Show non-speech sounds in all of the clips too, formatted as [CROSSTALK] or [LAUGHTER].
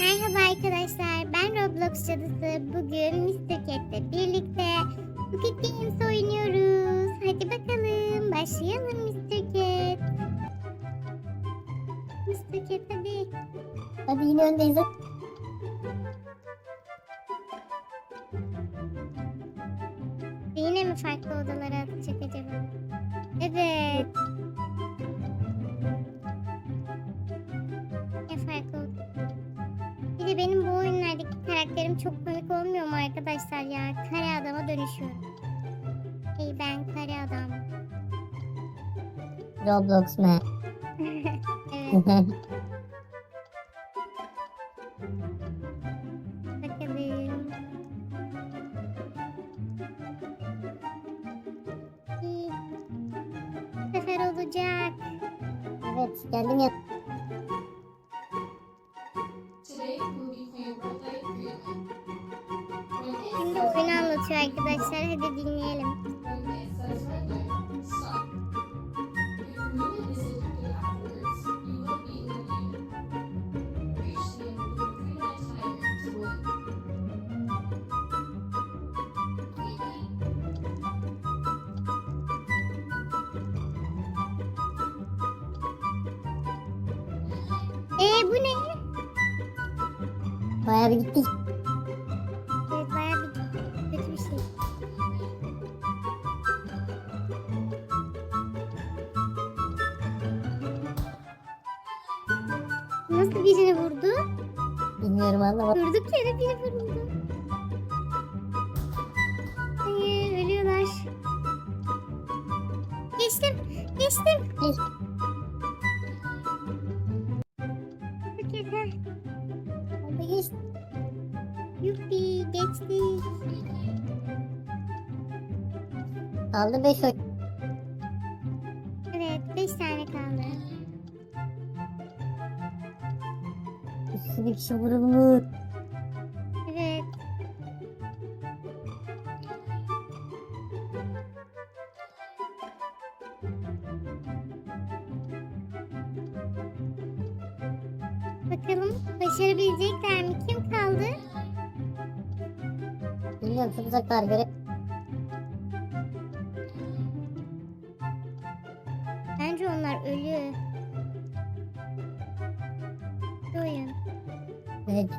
Merhaba arkadaşlar, ben Roblox cadısı. Bugün Mr. Cat'le birlikte Squid Games oynuyoruz. Hadi bakalım, başlayalım Mr. Cat. Mr. Cat hadi. Hadi yine öndeyiz. Yine mi farklı odalara atacak acaba? Evet. Arkadaşlar ya? Kare adama dönüşüyorum. Hey ben kare adam. Roblox mu? [LAUGHS] evet bakalım. İyi. Bu sefer olacak. evet geldim ya. Bu ne? Bayağı bir gittik. Evet bayağı bir kötü bir şey. Nasıl birini vurdu? Bilmiyorum anlamadım. Durduk yere biri vuruldu. Hayır ölüyorlar. Geçtim. Geçtim. Geç. Kaldı 5 oy. Evet 5 tane kaldı. Sürü kişi vurulmuş. Evet. Bakalım başarabilecekler mi? Kim kaldı? Bilmiyorum çok uzaklar göre. Evet.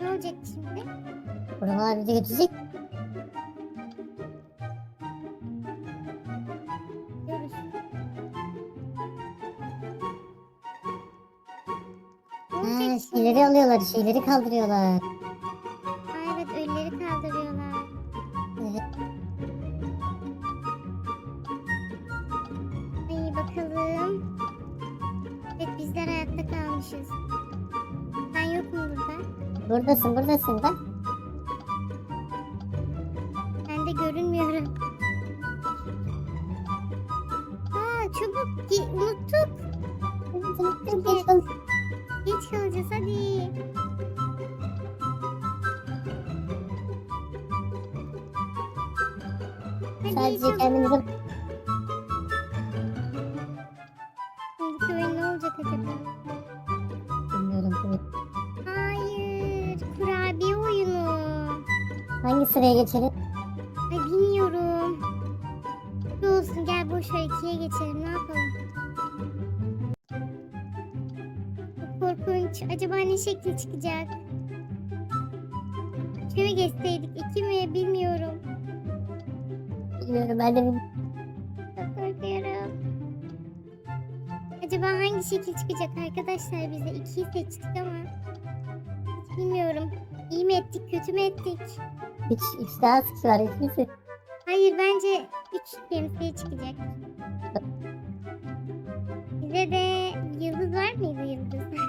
Ne olacak şimdi? Buralar bizi götürecek. Ne Ha, şeyleri alıyorlar, şeyleri kaldırıyorlar. Bakalım. Evet bizler hayatta kalmışız. Ben yokum burada. Buradasın, buradasın da. Ben de görünmüyorum. Aa çabuk Ge- unuttuk. Evet, unuttum, geç kalın. Geç kalacağız hadi. Hadi Sadece çabuk. Hangi sıraya geçelim? Ay bilmiyorum. Ne olsun gel boş ver ikiye geçelim ne yapalım? Çok korkunç. Acaba ne şekli çıkacak? Şöyle geçseydik iki mi bilmiyorum. Bilmiyorum ben de bilmiyorum. Çok korkuyorum. Acaba hangi şekil çıkacak arkadaşlar bize? ikiyi seçtik ama. Hiç bilmiyorum. İyi mi ettik kötü mü ettik? Üç, üç daha sıkı var. Hayır bence 3 temsiye çıkacak. Bize de yıldız var mıydı yıldız? [LAUGHS]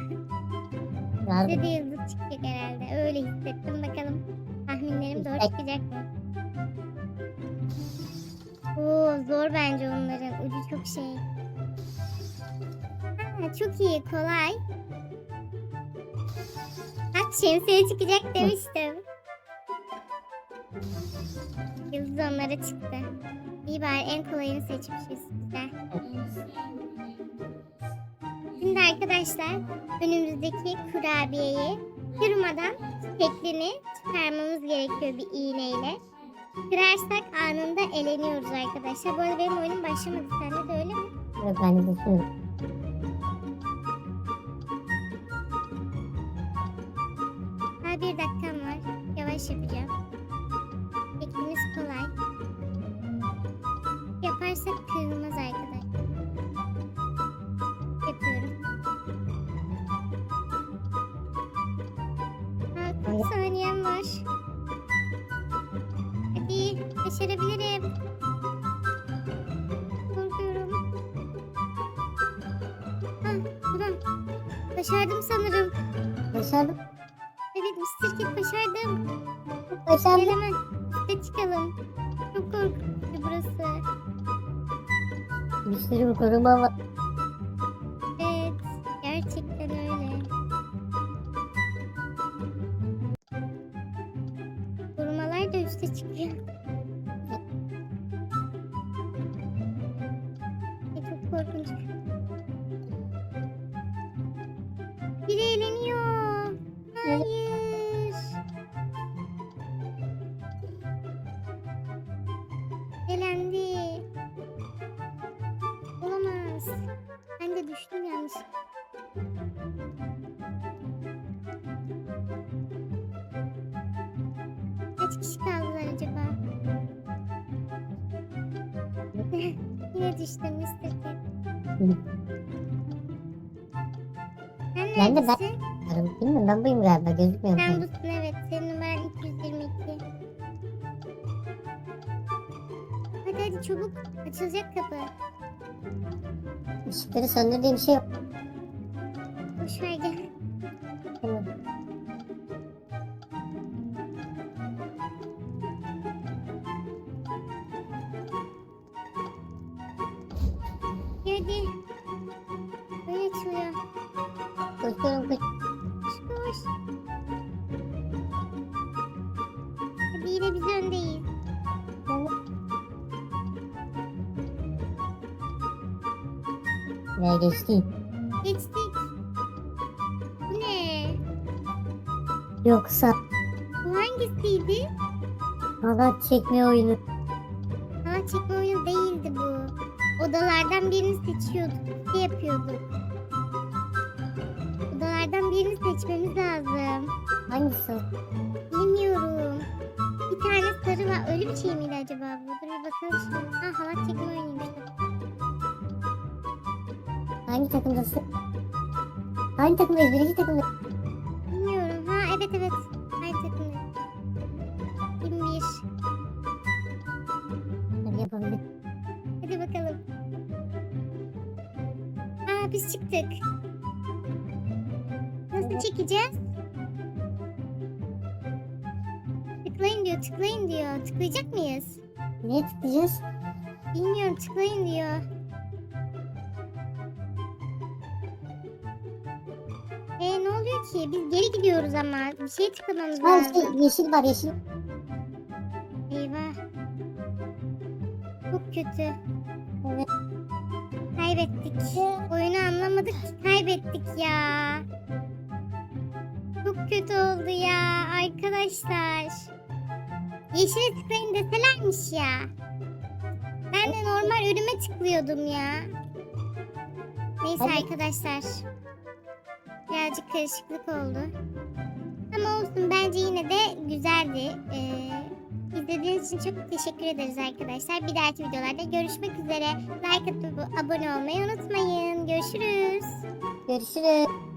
Var Bize de yıldız çıkacak herhalde. Öyle hissettim bakalım. Tahminlerim doğru çıkacak mı? Oo zor bence onların. Ucu çok şey. Ha, çok iyi kolay. Kaç şemsiye çıkacak demiştim. Yıldız onlara çıktı. İyi bari en kolayını seçmişiz. Cookies. Şimdi arkadaşlar önümüzdeki kurabiyeyi kırmadan şeklini çıkarmamız gerekiyor bir iğneyle. Kırarsak anında eleniyoruz arkadaşlar. Bu arada benim oyunum başlamadı. Sende de öyle mi? Yok ben de düşünüyorum. Daha bir dakikam var. Yavaş yapacağım. Başarabilirim. Korkuyorum. Ha, tamam. Başardım sanırım. Başardım. Evet Mr. Kid başardım. Başardım. Gel hemen üste çıkalım. Çok korkutucu burası. Bir sürü koruma var. Korkunç. Biri eğleniyor. Hayır. Elendi. Olamaz. Ben de düştüm yanlış. Kaç kişi kaldılar acaba? [LAUGHS] Yine düştüm Mr. Sen Ben de ben- neredesin? Bilmiyorum ben buyum galiba gözükmüyor. Sen mu? busun evet. Senin numaran 222. Hadi hadi çabuk. Açılacak kapı. Işıkları söndürdüğüm bir şey yok. Boş ver gel. Tamam. Hadi. Böyle açılıyor. Koşuyorum koş. Koş koş. Hadi yine biz öndeyiz. Ve geçti. Geçtik. Bu ne? Yoksa Bu hangisiydi? halat çekme oyunu. Ha çekme oyunu değildi bu. Odalardan birini seçiyorduk. Ne yapıyorduk? Odalardan birini seçmemiz lazım. Hangisi? Bilmiyorum. Bir tane sarı var. Öyle bir şey miydi acaba bu? Dur bir bakalım şimdi. Ha halat çekme oyunuymuş. Hangi takımdasın? Hangi takımdayız? Birinci takımda. Bilmiyorum. Ha evet evet. Aynı takımda. 21. Hadi yapabilirim. Çıktık. Nasıl çekeceğiz? Tıklayın diyor, tıklayın diyor. Tıklayacak mıyız? Neye tıklayacağız? Bilmiyorum, tıklayın diyor. E ne oluyor ki? Biz geri gidiyoruz ama. Bir şeye tıklamamız Ha lazım. şey, yeşil var yeşil. Eyvah. Çok kötü. Evet. Kaybettik. Oyunu anlamadık ki kaybettik ya. Çok kötü oldu ya arkadaşlar. Yeşile tıklayın deselermiş ya. Ben de normal ölüme tıklıyordum ya. Neyse Hadi. arkadaşlar. Birazcık karışıklık oldu. Ama olsun bence yine de güzeldi. Ee, izlediğiniz için çok teşekkür ederiz arkadaşlar. Bir dahaki videolarda görüşmek üzere. Like atıp abone olmayı unutmayın. Görüşürüz. Görüşürüz.